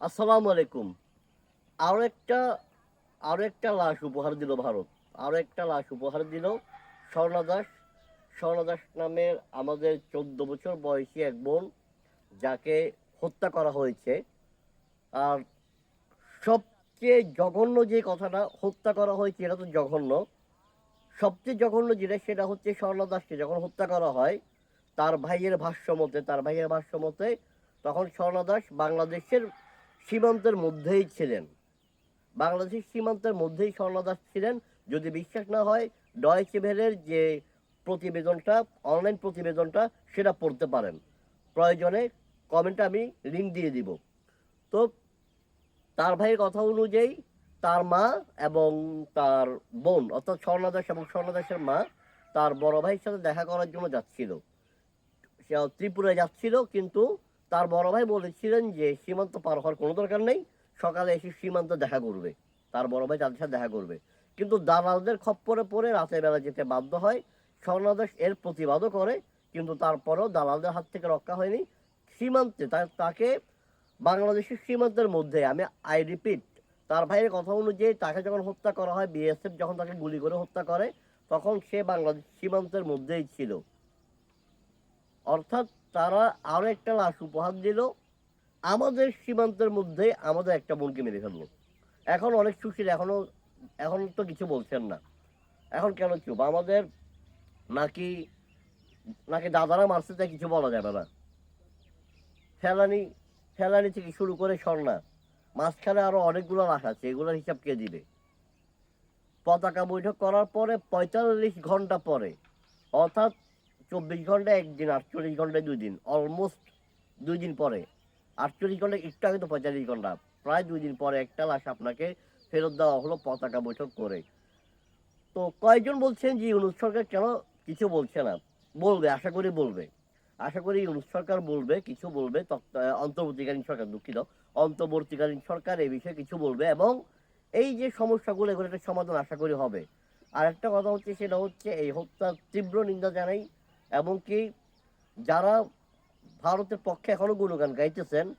আসসালামু আলাইকুম। আরও একটা আরও একটা লাশ উপহার দিল ভারত। আরও একটা লাশ উপহার দিল স্বর্ণা দাস। স্বর্ণা দাস নামের আমাদের চোদ্দ বছর বয়সী এক বোন যাকে হত্যা করা হয়েছে। আর সবচেয়ে জঘন্য যে কথাটা হত্যা করা হয়েছে, এটা তো জঘন্য। সবচেয়ে জঘন্য যেটা, সেটা হচ্ছে স্বর্ণা দাসকে যখন হত্যা করা হয়, তার ভাইয়ের ভাষ্য মতে, তার ভাইয়ের ভাষ্য মতে তখন স্বর্ণা দাস বাংলাদেশের সীমান্তের মধ্যেই ছিলেন। বাংলাদেশের সীমান্তের মধ্যেই স্বর্ণা দাস ছিলেন। যদি বিশ্বাস না হয় ডয়েচে ভেলের যে প্রতিবেদনটা অনলাইন প্রতিবেদনটা, সেটা পড়তে পারেন। প্রয়োজনে কমেন্টে আমি লিঙ্ক দিয়ে দিব। তো তার ভাইয়ের কথা অনুযায়ী তার মা এবং তার বোন, অর্থাৎ স্বর্ণা দাস এবং স্বর্ণা দাসের মা, তার বড় ভাইয়ের সাথে দেখা করার জন্য যাচ্ছিল। সে ত্রিপুরায় যাচ্ছিল, কিন্তু তার বড় ভাই বলেছিলেন যে, সীমান্ত পার হওয়ার কোনো দরকার নেই, সকালে এসে সীমান্ত দেখা করবে। তার বড় ভাই তাদের সাথে দেখা করবে। কিন্তু দালালদের খপ্পরে পড়ে রাতের বেলা যেতে বাধ্য হয়, স্বর্ণাদেশ এর প্রতিবাদও করে, কিন্তু তারপরেও দালালদের হাত থেকে রক্ষা হয়নি। সীমান্তে তাকে বাংলাদেশের সীমান্তের মধ্যে, আমি আই রিপিট তার ভাইয়ের কথা অনুযায়ী তাকে যখন হত্যা করা হয় বিএসএফ যখন তাকে গুলি করে হত্যা করে, তখন সে বাংলাদেশ সীমান্তের মধ্যেই ছিল। অর্থাৎ তারা আরও একটা লাশ উপহার দিল। আমাদের সীমান্তের মধ্যে আমাদের একটা বোনকে মেরে ফেলল। এখন অনেক সুশীল এখনও, এখন তো কিছু বলছেন না। এখন কেন চুপ? আমাদের নাকি নাকি দাদারা মারছে তাই কিছু বলা যাবে না। ফেলানি ফেলানি থেকে শুরু করে স্বর্ণা, মাঝখানে আরও অনেকগুলো লাশ আছে, এগুলোর হিসাব কে দিবে? পতাকা বৈঠক করার পরে পঁয়তাল্লিশ ঘণ্টা পরে, অর্থাৎ চব্বিশ ঘণ্টা একদিন, আটচল্লিশ ঘন্টায় দুই দিন অলমোস্ট দুই দিন পরে। আটচল্লিশ ঘণ্টা, একটু আগে তো পঁয়তাল্লিশ ঘণ্টা, প্রায় দুই দিন পরে একটা লাশ আপনাকে ফেরত দেওয়া হলো পতাকা বৈঠক করে। তো কয়েকজন বলছেন যে, ইউনুস সরকার কেন কিছু বলছে না? বলবে, আশা করি বলবে। আশা করি ইউনুস সরকার বলবে, কিছু বলবে অন্তর্বর্তীকালীন সরকার, দুঃখিত, অন্তর্বর্তীকালীন সরকার এই বিষয়ে কিছু বলবে এবং এই যে সমস্যাগুলো এগুলো একটা সমাধান আশা করি হবে। আর একটা কথা হচ্ছে, সেটা হচ্ছে এই হত্যার তীব্র নিন্দা জানাই এবং কি যারা ভারতের পক্ষে এখনও গুণগান গাইতেছেন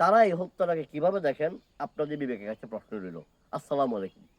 তারা এই হত্যাটাকে কীভাবে দেখেন? আপনাদের বিবেকের কাছে প্রশ্ন রইল। আসসালাম আলাইকুম।